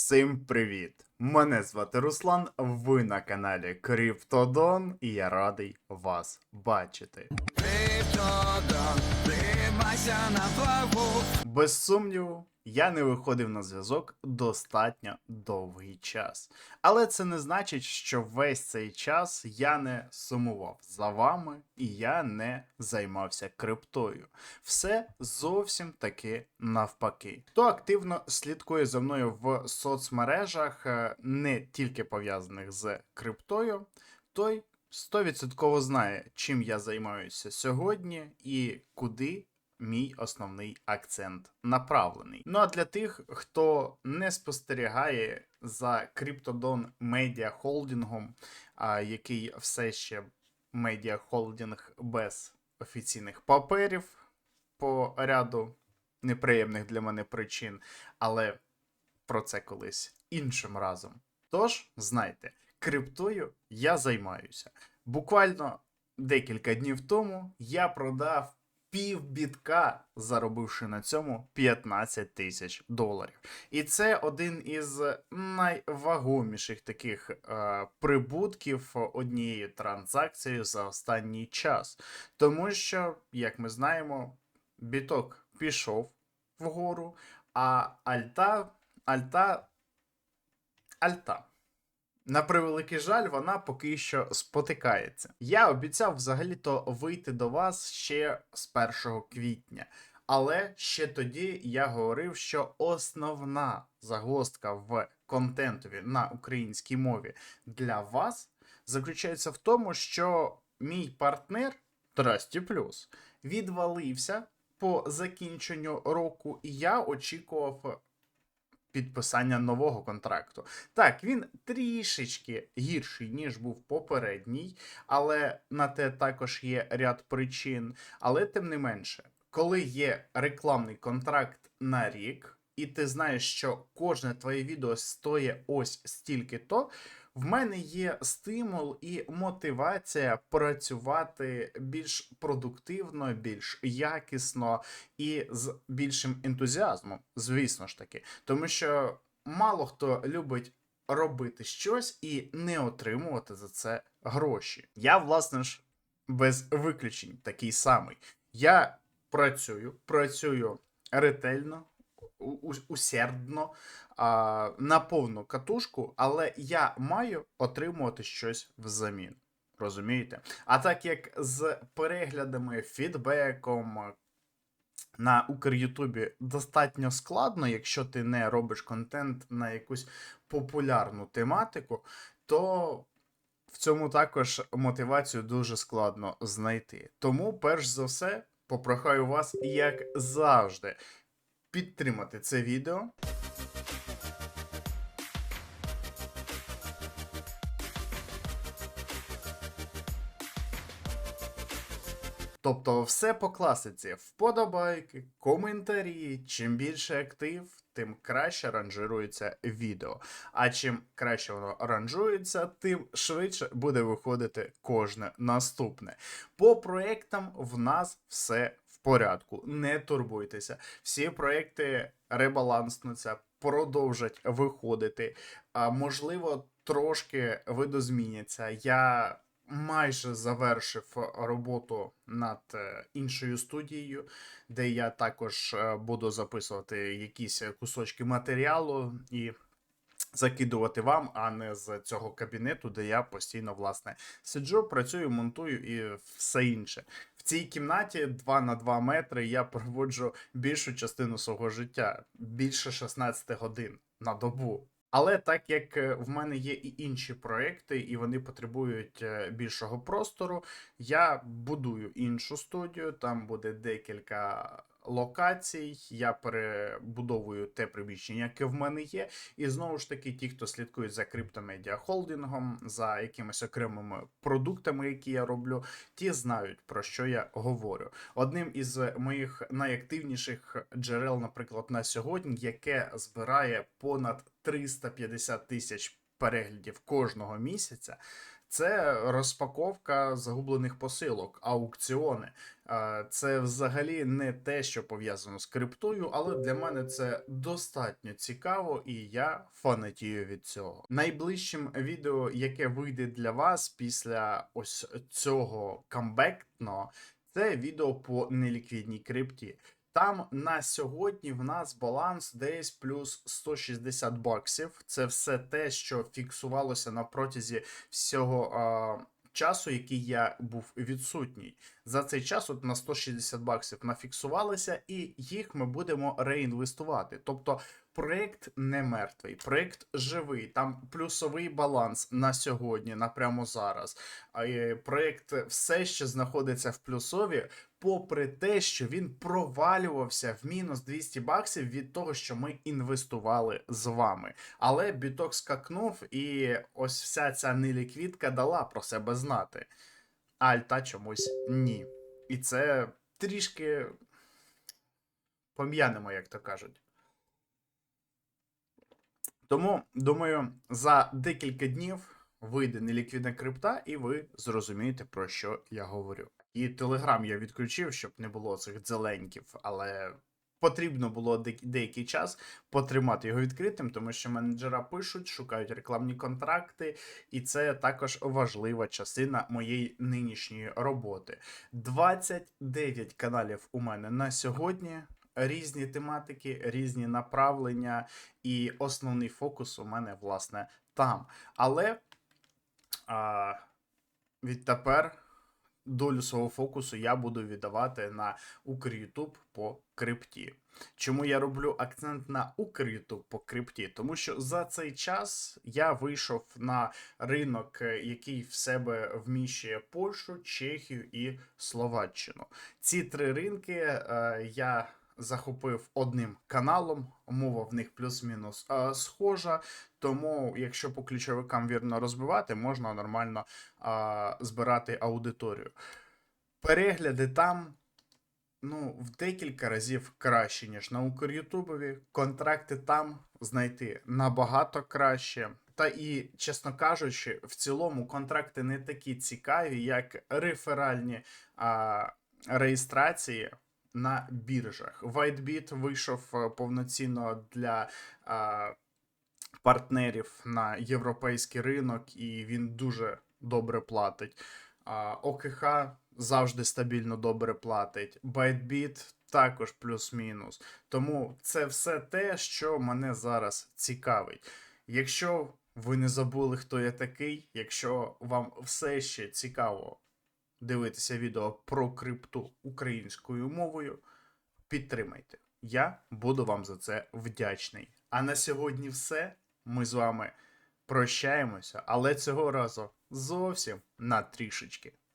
Всім привіт! Мене звати Руслан, ви на каналі Криптодон, і я радий вас бачити. Криптодон, тримайся на плаву. Без сумніву, я не виходив на зв'язок достатньо довгий час. Але це не значить, що весь цей час я не сумував за вами і я не займався криптою. Все зовсім таки навпаки. Хто активно слідкує за мною в соцмережах, е, не тільки пов'язаних з криптою, той 100% знає, чим я займаюся сьогодні і куди мій основний акцент направлений. Ну а для тих, хто не спостерігає за Cryptodon Media Холдингом, який все ще медіа холдинг без офіційних паперів по ряду неприємних для мене причин, але про це колись іншим разом. Тож, знайте, криптою я займаюся. Буквально декілька днів тому я продав пів бітка, заробивши на цьому 15 тисяч доларів. І це один із найвагоміших таких е, прибутків однією транзакцією за останній час. Тому що, як ми знаємо, біток пішов вгору, а альта, альта, альта. На превеликий жаль, вона поки що спотикається. Я обіцяв взагалі-то вийти до вас ще з 1 квітня. Але ще тоді я говорив, що основна загвоздка в контентові на українській мові для вас заключається в тому, що мій партнер Трасті Плюс відвалився по закінченню року, і я очікував підписання нового контракту. Так, він трішечки гірший, ніж був попередній, але на те також є ряд причин. Але тим не менше, коли є рекламний контракт на рік, і ти знаєш, що кожне твоє відео стоїть ось стільки то. В мене є стимул і мотивація працювати більш продуктивно, більш якісно і з більшим ентузіазмом, звісно ж таки. Тому що мало хто любить робити щось і не отримувати за це гроші. Я, власне ж, без виключень такий самий. Я працюю, працюю ретельно, усердно, а, на повну катушку, але я маю отримувати щось взамін. Розумієте? А так як з переглядами, фідбеком на Укрютубі достатньо складно, якщо ти не робиш контент на якусь популярну тематику, то в цьому також мотивацію дуже складно знайти. Тому, перш за все, попрохаю вас, як завжди, підтримати це відео. Тобто все по класиці: вподобайки, коментарі. Чим більше актив, тим краще ранжирується відео. А чим краще воно ранжується, тим швидше буде виходити кожне наступне. По проектам в нас все в порядку. Не турбуйтеся. Всі проекти ребаланснуться, продовжать виходити. А можливо, трошки видозміняться. Я майже завершив роботу над е, іншою студією, де я також е, буду записувати якісь кусочки матеріалу і закидувати вам, а не з цього кабінету, де я постійно власне сиджу, працюю, монтую і все інше. В цій кімнаті 2 на 2 метри я проводжу більшу частину свого життя, більше 16 годин на добу. Але так як е, в мене є і інші проекти, і вони потребують е, більшого простору, я будую іншу студію. Там буде декілька локацій. Я перебудовую те приміщення, яке в мене є. І знову ж таки, ті, хто слідкують за криптомедіа холдингом, за якимись окремими продуктами, які я роблю, ті знають про що я говорю. Одним із моїх найактивніших джерел, наприклад, на сьогодні, яке збирає понад 350 тисяч переглядів кожного місяця. Це розпаковка загублених посилок, аукціони. Це взагалі не те, що пов'язано з криптою, але для мене це достатньо цікаво, і я фанатію від цього. Найближчим відео, яке вийде для вас після ось цього камбектного, це відео по неліквідній крипті. Там на сьогодні в нас баланс десь плюс 160 баксів. Це все те, що фіксувалося на протязі всього а, часу, який я був відсутній. За цей час от на 160 баксів нафіксувалися, і їх ми будемо реінвестувати. Тобто проект не мертвий, проект живий. Там плюсовий баланс на сьогодні, на прямо зараз. Е, проект все ще знаходиться в плюсові попри те, що він провалювався в мінус 200 баксів від того, що ми інвестували з вами. Але біток скакнув, і ось вся ця неліквідка дала про себе знати. Альта чомусь ні. І це трішки пом'янемо, як то кажуть. Тому, думаю, за декілька днів вийде неліквідна крипта, і ви зрозумієте, про що я говорю. І телеграм я відключив, щоб не було цих дзеленьків, але потрібно було деякий час потримати його відкритим, тому що менеджера пишуть, шукають рекламні контракти, і це також важлива частина моєї нинішньої роботи. 29 каналів у мене на сьогодні. Різні тематики, різні направлення, і основний фокус у мене, власне, там. Але а, відтепер долю свого фокусу я буду віддавати на Укрютуб по крипті. Чому я роблю акцент на Укрютуб по крипті? Тому що за цей час я вийшов на ринок, е, який в себе вміщує Польщу, Чехію і Словаччину. Ці три ринки е, я захопив одним каналом. Мова в них плюс-мінус е, схожа. Тому, якщо по ключовикам вірно розбивати, можна нормально а, збирати аудиторію. Перегляди там ну, в декілька разів краще, ніж на Укрютубові. Контракти там знайти набагато краще. Та і, чесно кажучи, в цілому контракти не такі цікаві, як реферальні а, реєстрації на біржах. WhiteBit вийшов е, повноцінно для. А, партнерів на європейський ринок, і він дуже добре платить. А, ОКХ завжди стабільно добре платить. ByteBit також плюс-мінус. Тому це все те, що мене зараз цікавить. Якщо ви не забули, хто я такий, якщо вам все ще цікаво дивитися відео про крипту українською мовою, підтримайте. Я буду вам за це вдячний. А на сьогодні все. Ми з вами прощаємося, але цього разу зовсім на трішечки.